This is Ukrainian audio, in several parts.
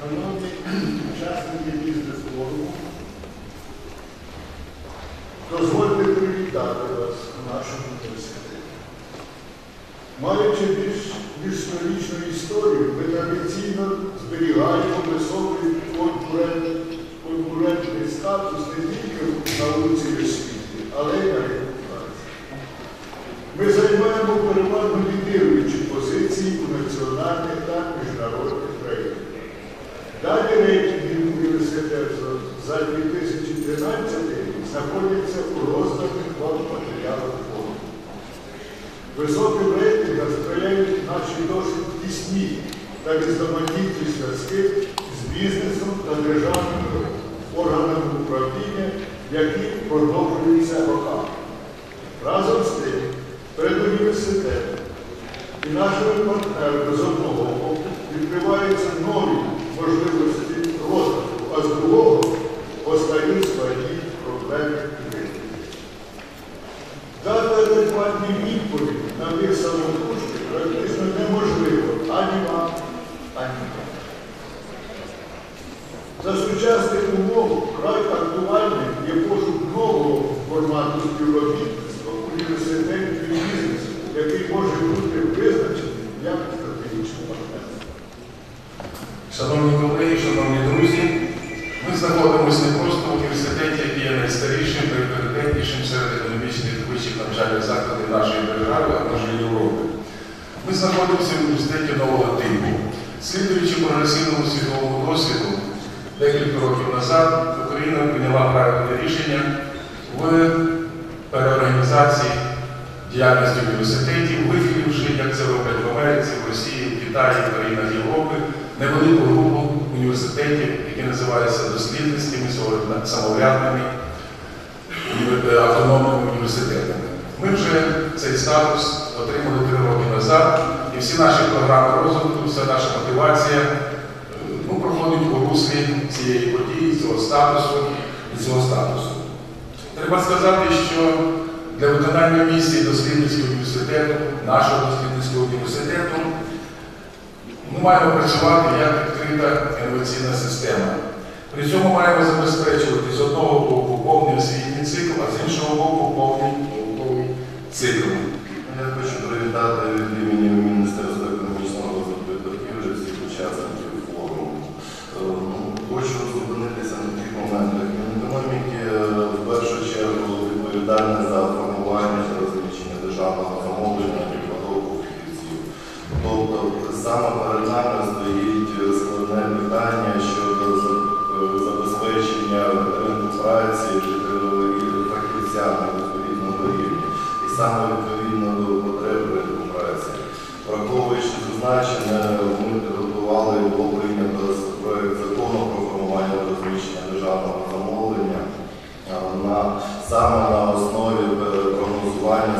Шановні учасники бізнес-форуму, дозвольте привітати вас в нашому університеті. Маючи більш ніж сторічну історію, ми традиційно зберігаємо високий конкурентний статус не тільки в науці і освіти, але й на репутації. Ми займаємо переважно лідируючі позиції у національних та міжнародних. Далі рейтинги університету за 2013 рік знаходяться у розданих вам матеріалах фонду. Високим рейтингам сприяють наші досить тісні та різноманітні зв'язки з бізнесом та державними органами управління, які продовжуються роками. Разом з тим, перед університетом і нашими партнерами з одного боку відкриваються нові знаходимося не просто в університеті, який є найстарішим, найпріоритетнішим серед економічних вищих навчальних закладів нашої держави, а може Європи. Ми знаходимося в університеті нового типу. Слідуючи прогресивному світовому досвіду, декілька років назад Україна прийняла правильне рішення в переорганізації діяльності університетів, виділивши, як це роблять в Америці, в Росії, в Китаї, в країнах Європи, невелику групу університетів, які називаються дослідницькими, самоврядними автономними університетами. Ми вже цей статус отримали три роки назад, і всі наші програми розвитку, вся наша мотивація е, ну, проходить у руслі цієї події, цього статусу і цього статусу. Треба сказати, що для виконання місії дослідницького університету, нашого дослідницького університету, ми маємо працювати як відкрита інноваційна система. При цьому маємо забезпечувати з одного боку повний освітній цикл, а з іншого боку повний науковий цикл. Саме на основі е, прогнозування,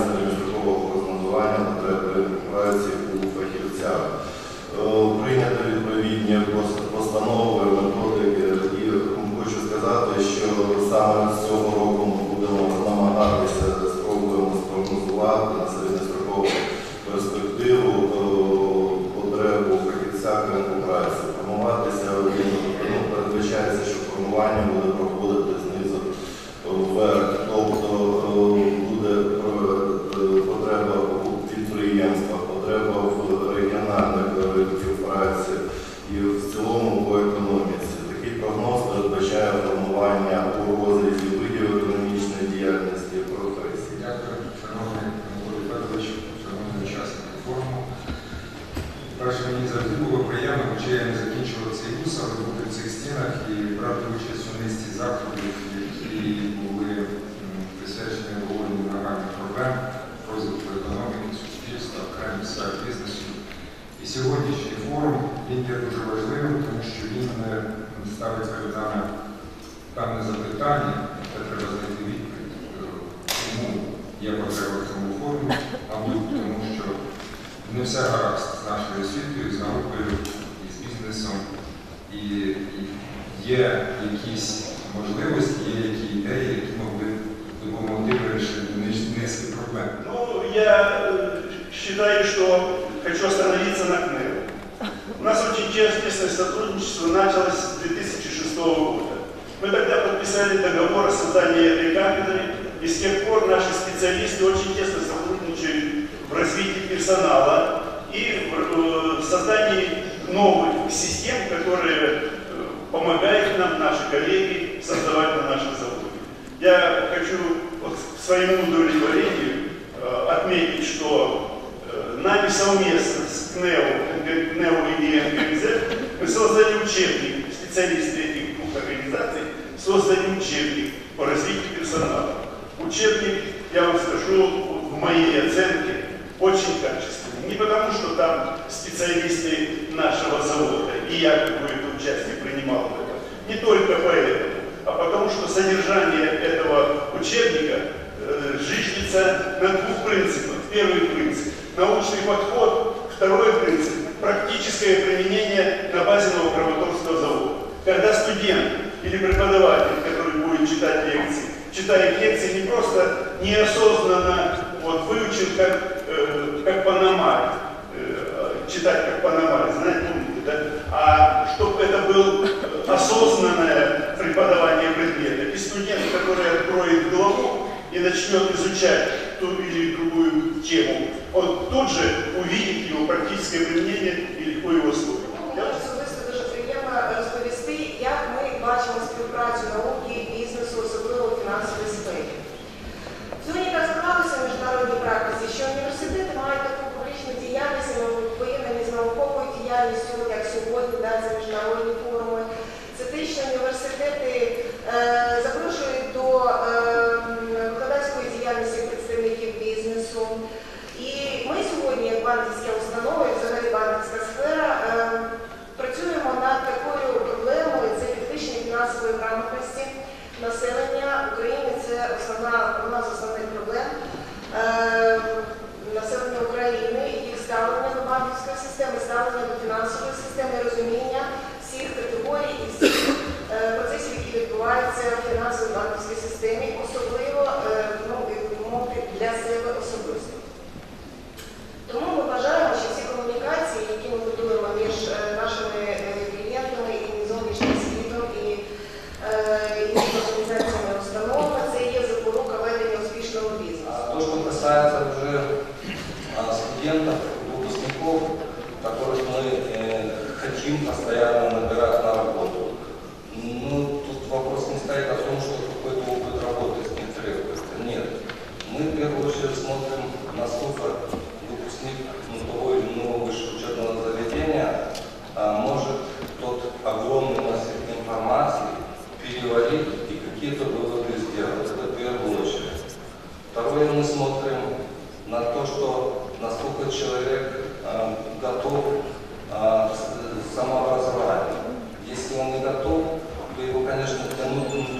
не все гаразд з нашою освітою, з наукою, і з бізнесом, і і є якісь можливості, є які ідеї, які могли допомогти вирішити низки- низки проблем. Ну, я э, считаю, что хочу остановиться на КНЕР. У нас очень тесное сотрудничество началось с 2006 года. Мы тогда подписали договор о создании этой кафедры, и с тех пор наши специалисты очень тесно сотрудничают в развитии персонала и в э, создании новых систем, которые э, помогают нам, наши коллеги, создавать на нашем заводе. Я хочу вот к своему удовлетворению э, отметить, что нами совместно с КНЕО, КНЕО и НГЗ мы создали учебник, специалисты этих двух организаций создали учебник по развитию персонала. Учебник, я вам скажу, в моей оценке очень качественный. Не потому, что там специалисты нашего завода, и я какое-то участие принимал в этом. Не только поэтому, а потому что содержание этого учебника э, зиждется на двух принципах. Первый принцип – научный подход. Второй принцип – практическое применение на базе новокровоторского завода. Когда студент или преподаватель, который будет читать лекции, читает лекции не просто неосознанно вот, выучил как, откроет голову и начнет изучать ту или другую тему, он тут же увидит его практическое применение и легко его освоит. Студентов, выпускников, которых мы э, хотим постоянно набирать на работу, ну, тут вопрос не стоит о том, что какой-то опыт работы с них требуется. Нет. Мы в первую очередь смотрим, насколько выпускник ну, того или иного высшего учебного заведения а, может тот огромный массив информации переварить и какие-то выводы сделать. Это в первую очередь. Второе, мы смотрим на то, что насколько человек э, готов э, с- самообразованию. Если он не готов, то его, конечно, тянуть в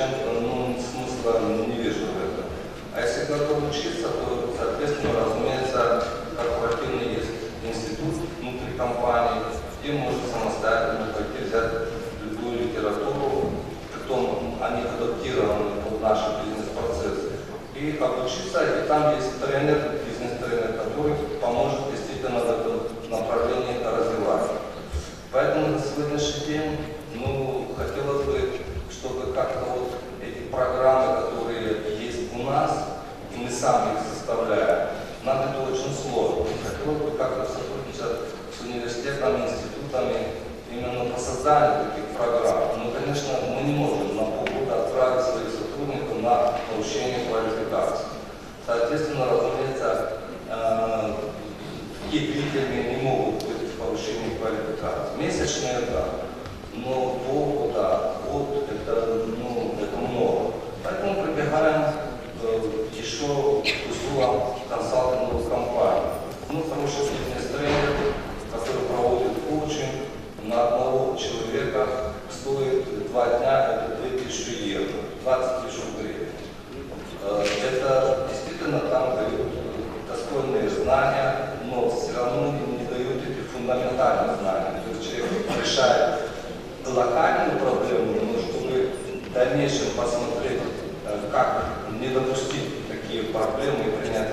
чем-то, ну, смысла не вижу в этом. А если готов учиться, то, соответственно, разумеется, корпоративный есть институт внутри компании, где можно самостоятельно пойти взять любую литературу, притом они адаптированы под наши бизнес-процессы, и обучиться, и там есть тренер, бизнес-тренер, который gostar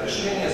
решение